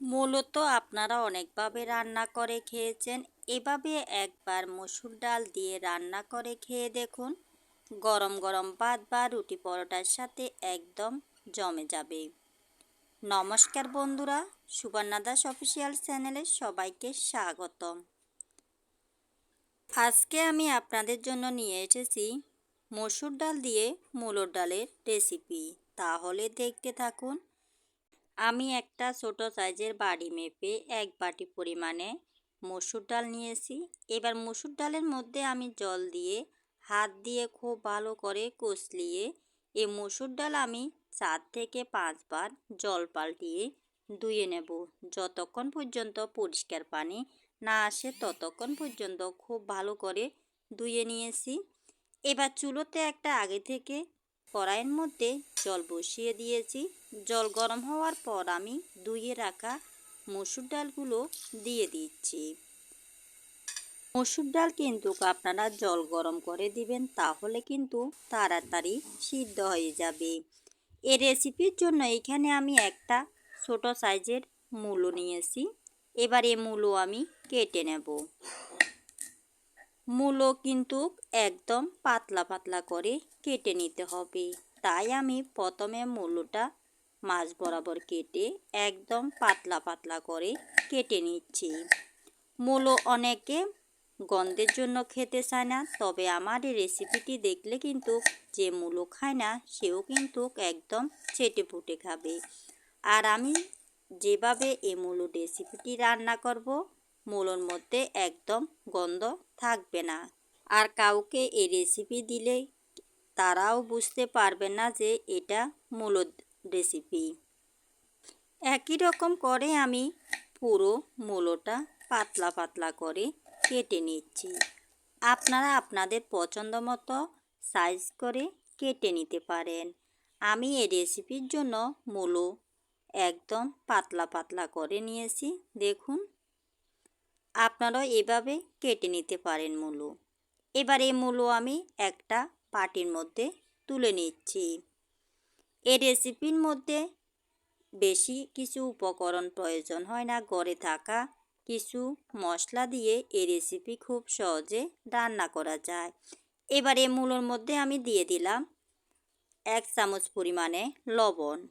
মূলত আপনারা অনেকভাবে রান্না করে খেয়েছেন। এভাবে একবার মসুর ডাল দিয়ে রান্না করে খেয়ে দেখুন, গরম গরম ভাত বা রুটি পরোটার সাথে একদম জমে যাবে। নমস্কার বন্ধুরা, সুবর্ণা দাস অফিসিয়াল চ্যানেলে সবাইকে স্বাগতম। আজকে আমি আপনাদের জন্য নিয়ে এসেছি মসুর ডাল দিয়ে মুলোর ডালের রেসিপি। তাহলে দেখতে থাকুন আমি একটা ছোট সাইজের বাড়ি মেপে এক বাটি পরিমাণে মসুর ডাল নিয়েছি। এবার মসুর ডালের মধ্যে আমি জল দিয়ে, হাত দিয়ে খুব ভালো করে কষলিয়ে এই মসুর ডাল আমি চার থেকে পাঁচবার জল পাল্টিয়ে ধুয়ে নেব। যতক্ষণ পর্যন্ত পরিষ্কার পানি না আসে, ততক্ষণ পর্যন্ত খুব ভালো করে ধুয়ে নিয়েছি। এবার চুলোতে একটা আগে থেকে কড়াইয়ের মধ্যে জল বসিয়ে দিয়েছি। জল গরম হওয়ার পর আমি ধুয়ে রাখা মসুর ডালগুলো দিয়ে দিচ্ছি। মসুর ডাল কিন্তু আপনারা জল গরম করে দিবেন, তাহলে কিন্তু তাড়াতাড়ি সিদ্ধ হয়ে যাবে। এই রেসিপির জন্য এখানে আমি একটা ছোট সাইজের মূলো নিয়েছি। এবার এই মূলো আমি কেটে নেব। মূলো কিন্তু একদম পাতলা পাতলা করে কেটে নিতে হবে। তাই আমি প্রথমে মূলোটা মাছ বরাবর কেটে একদম পাতলা পাতলা করে কেটে নিচ্ছি। মূলো অনেকে গন্ধের জন্য খেতে চায় না, তবে আমার এই রেসিপিটি দেখলে কিন্তু যে মূলো খায় না, সেও কিন্তু একদম চেটে ফুটে খাবে। আর আমি যেভাবে এই মূলো রেসিপিটি রান্না করব মূলোর মধ্যে একদম গন্ধ থাকবে না। আর কাউকে এই রেসিপি দিলে তারাও বুঝতে পারবে না যে এটা মূল রেসিপি একই রকম করে আমি পুরো মূলোটা পাতলা পাতলা করে কেটে নিচ্ছি। আপনারা আপনাদের পছন্দ মতো সাইজ করে কেটে নিতে পারেন। আমি এই রেসিপির জন্য মূলো একদম পাতলা পাতলা করে নিয়েছি, দেখুন। আপনারাও এভাবে কেটে নিতে পারেন মূলো। এবার এই মূলো আমি একটা পাটির মধ্যে তুলে নিচ্ছি। এই রেসিপির মধ্যে বেশি কিছু উপকরণ প্রয়োজন হয় না। গড়ে থাকা কিছু মশলা দিয়ে এই রেসিপি খুব সহজে রান্না করা যায়। এবার মূলোর মধ্যে আমি দিয়ে দিলাম এক চামচ পরিমাণে লবণ।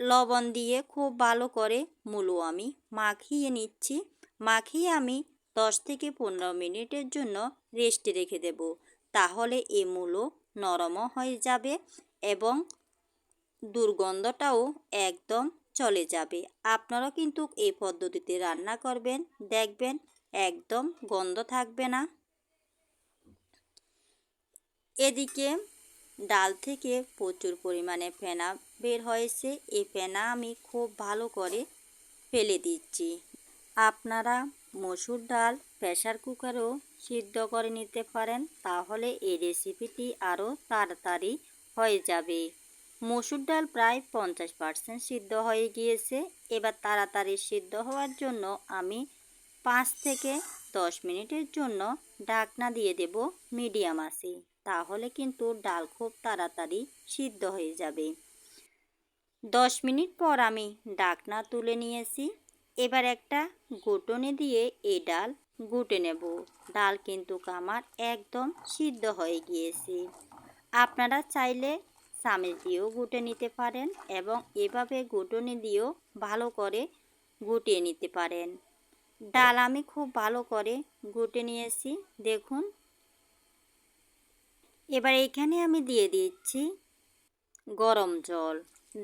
লবণ দিয়ে খুব ভালো করে মূলো আমি মাখিয়ে নিচ্ছি। মাখিয়ে আমি দশ থেকে পনেরো মিনিটের জন্য রেস্টে রেখে দেব। তাহলে এই মূলো নরমও হয়ে যাবে এবং দুর্গন্ধটাও একদম চলে যাবে। আপনারা কিন্তু এই পদ্ধতিতে রান্না করবেন, দেখবেন একদম গন্ধ থাকবে না। এদিকে ডাল থেকে প্রচুর পরিমাণে ফেনা বের হয়েছে। এই ফেনা আমি খুব ভালো করে ফেলে দিচ্ছি। আপনারা মসুর ডাল প্রেশার কুকারেও সিদ্ধ করে নিতে পারেন, তাহলে এই রেসিপিটি আরও তাড়াতাড়ি হয়ে যাবে। মসুর ডাল প্রায় পঞ্চাশ পার্সেন্ট সিদ্ধ হয়ে গিয়েছে। এবার তাড়াতাড়ি সিদ্ধ হওয়ার জন্য আমি পাঁচ থেকে দশ মিনিটের জন্য ডাকনা দিয়ে দেব মিডিয়াম আসে তাহলে কিন্তু ডাল খুব তাড়াতাড়ি সিদ্ধ হয়ে যাবে। দশ মিনিট পর আমি ডাকনা তুলে নিয়েছি। এবার একটা গুটনে দিয়ে এই ডাল গুটে নেব। ডাল কিন্তু আমার একদম সিদ্ধ হয়ে গিয়েছে। আপনারা চাইলে চামিচ দিয়েও গুটে নিতে পারেন এবং এভাবে গুটনি দিয়েও ভালো করে গুটিয়ে নিতে পারেন। ডাল আমি খুব ভালো করে গুটে নিয়েছি, দেখুন। এবার এখানে আমি দিয়ে দিচ্ছি গরম জল।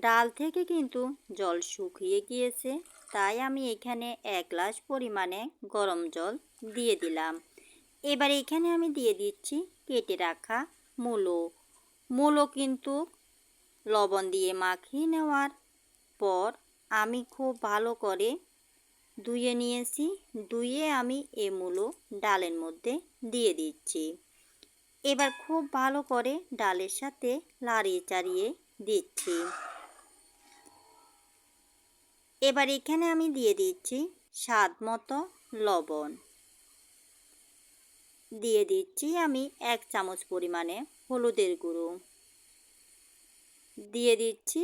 ডাল থেকে কিন্তু জল শুকিয়ে গিয়েছে। তাই আমি এখানে এক গ্লাস পরিমাণে গরম জল দিয়ে দিলাম। এবার এখানে আমি দিয়ে দিচ্ছি কেটে রাখা মূলো। মূলো কিন্তু লবণ দিয়ে মাখিয়ে নেওয়ার পর আমি খুব ভালো করে ধুয়ে নিয়েছি। ধুয়ে আমি এ মূলো ডালের মধ্যে দিয়ে দিচ্ছি। এবার খুব ভালো করে ডালের সাথে লাড়িয়ে চাড়িয়ে দিচ্ছি। এবার এখানে আমি দিয়ে দিচ্ছি স্বাদ মতো লবণ। দিয়ে দিচ্ছি আমি এক চামচ পরিমাণে হলুদের গুঁড়ো। দিয়ে দিচ্ছি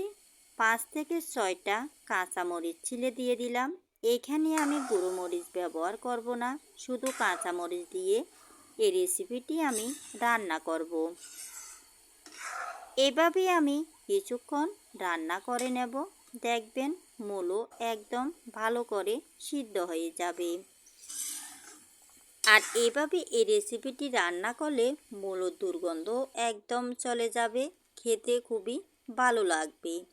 পাঁচ থেকে ছয়টা কাঁচামরিচ ছিলে দিয়ে দিলাম। এখানে আমি গুঁড়ো মরিচ ব্যবহার করব না, শুধু কাঁচামরিচ দিয়ে এই রেসিপিটি আমি রান্না করব। এভাবে আমি কিছুক্ষণ রান্না করে নেব। দেখবেন মূলো একদম ভালো করে সিদ্ধ হয়ে যাবে। আর এভাবে এই রেসিপিটি রান্না করলে মূলোর দুর্গন্ধ একদম চলে যাবে, খেতে খুবই ভালো লাগবে।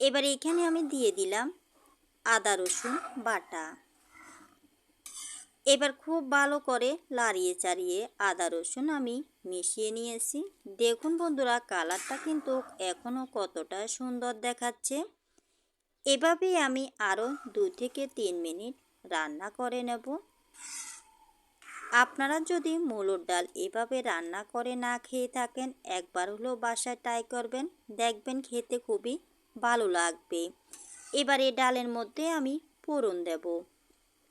এবার এখানে আমি দিয়ে দিলাম আদা, রসুন বাটা। এবার খুব ভালো করে লাড়িয়ে চাড়িয়ে আদা, রসুন আমি মিশিয়ে নিয়েছি। দেখুন বন্ধুরা, কালারটা কিন্তু এখনও কতটা সুন্দর দেখাচ্ছে। এভাবে আমি আরও দু থেকে তিন মিনিট রান্না করে নেব। আপনারা যদি মুলোর ডাল এভাবে রান্না করে না খেয়ে থাকেন, একবার হলেও বাসায় ট্রাই করবেন। দেখবেন খেতে খুবই ভালো লাগবে। এবার এই ডালের মধ্যে আমি ফোড়ন দেব।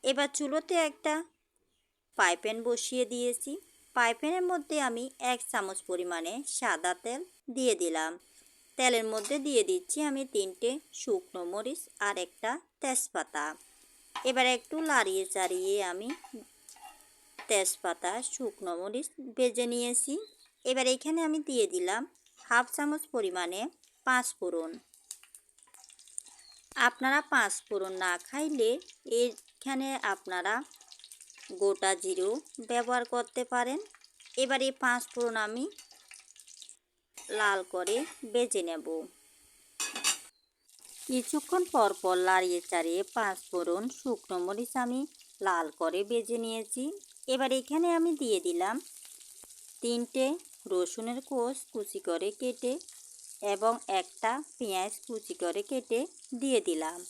এবার চুলোতে একটা পাইপ্যান বসিয়ে দিয়েছি। পাইপ্যানের মধ্যে আমি এক চামচ পরিমাণে সাদা তেল দিয়ে দিলাম। তেলের মধ্যে দিয়ে দিচ্ছি আমি তিনটে শুকনো মরিচ আর একটা তেজপাতা। এবার একটু লাড়িয়ে চাড়িয়ে আমি তেজপাতা, শুকনো মরিচ ভেজে নিয়েছি। এবার এখানে আমি দিয়ে দিলাম হাফ চামচ পরিমাণে পাঁচ ফোড়ন আপনারা পাঁচ ফোড়ন না খাইলে এখানে আপনারা গোটা জিরো ব্যবহার করতে পারেন। এবার এই পাঁচ ফোড়ন আমি লাল করে বেজে নেব। কিছুক্ষণ পর পর লাড়িয়ে পাঁচ ফোড়ন শুকনো মরিচ আমি লাল করে বেজে নিয়েছি। এবার এখানে আমি দিয়ে দিলাম তিনটে রসুনের কোষ কুচি করে কেটে এবং একটা পেঁয়াজ কুচি করে কেটে দিয়ে দিলাম।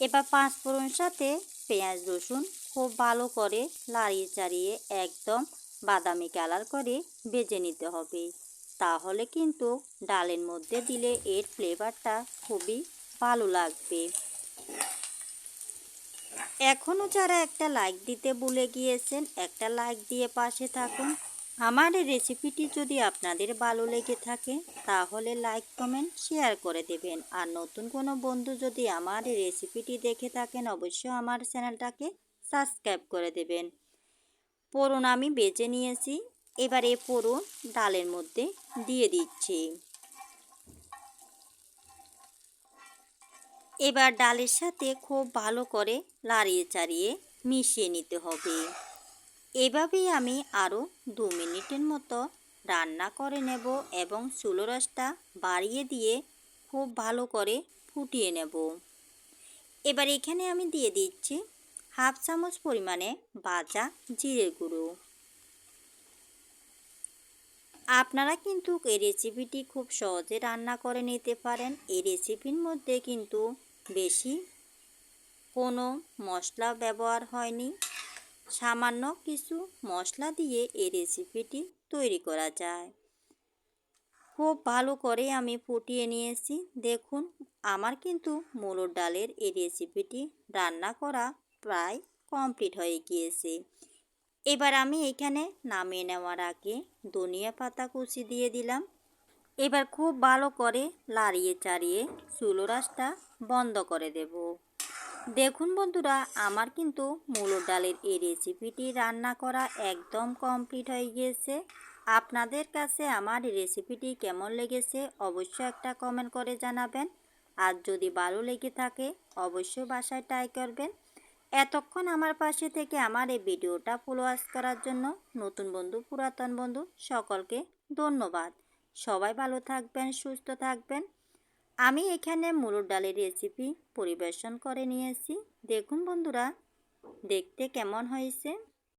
এবার পাঁচ ফোড়ন সাথে পেঁয়াজ, রসুন খুব ভালো করে লাড়িয়ে চাড়িয়ে একদম বাদামি কালার করে বেজে নিতে হবে। তাহলে কিন্তু ডালের মধ্যে দিলে এর ফ্লেভারটা খুবই ভালো লাগবে। এখনও যারা একটা লাইক দিতে ভুলে গিয়েছেন, একটা লাইক দিয়ে পাশে থাকুন। আমার এই রেসিপিটি যদি আপনাদের ভালো লেগে থাকে, তাহলে লাইক কমেন্ট শেয়ার করে দেবেন। আর নতুন কোনো বন্ধু যদি আমার এই রেসিপিটি দেখে থাকেন, অবশ্যই আমার চ্যানেলটাকে সাবস্ক্রাইব করে দেবেন। পোড়ন, আমি বেছে নিয়েছি এবার পোড়ন ডালের মধ্যে দিয়ে দিচ্ছি। এবার ডালের সাথে খুব ভালো করে লাড়িয়ে চাড়িয়ে মিশিয়ে নিতে হবে। এভাবেই আমি আরও দু মিনিটের মতো রান্না করে নেব এবং চুলো রসটা বাড়িয়ে দিয়ে খুব ভালো করে ফুটিয়ে নেব। এবার এখানে আমি দিয়ে দিচ্ছি হাফ চামচ পরিমাণে ভাজা জিরে গুঁড়ো। আপনারা কিন্তু এই রেসিপিটি খুব সহজে রান্না করে নিতে পারেন। এই রেসিপির মধ্যে কিন্তু বেশি কোনো মশলা ব্যবহার হয়নি। সামান্য কিছু মশলা দিয়ে এই রেসিপিটি তৈরি করা যায়। খুব ভালো করে আমি ফুটিয়ে নিয়েছি। দেখুন, আমার কিন্তু মুলোর ডালের এই রেসিপিটি রান্না করা প্রায় কমপ্লিট হয়ে গিয়েছে। এবার আমি এখানে নামিয়ে নেওয়ার আগে ধনিয়া পাতা কুচি দিয়ে দিলাম। এবার খুব ভালো করে লাড়িয়ে চাড়িয়ে চুলো রাসটা বন্ধ করে দেব। দেখুন বন্ধুরা, আমার কিন্তু মুলোর ডালের এই রেসিপিটি রান্না করা একদম কমপ্লিট হয়ে গিয়েছে। আপনাদের কাছে আমার রেসিপিটি কেমন লেগেছে অবশ্যই একটা কমেন্ট করে জানাবেন। আর যদি ভালো লেগে থাকে, অবশ্যই বাসায় ট্রাই করবেন। এতক্ষণ আমার পাশে থেকে আমার এই ভিডিওটা ফলোয়ার্স করার জন্য নতুন বন্ধু, পুরাতন বন্ধু সকলকে ধন্যবাদ। সবাই ভালো থাকবেন, সুস্থ থাকবেন। আমি এখানে মুরুর ডালের রেসিপি পরিবেশন করে নিয়েছি। দেখুন বন্ধুরা, দেখতে কেমন হয়েছে?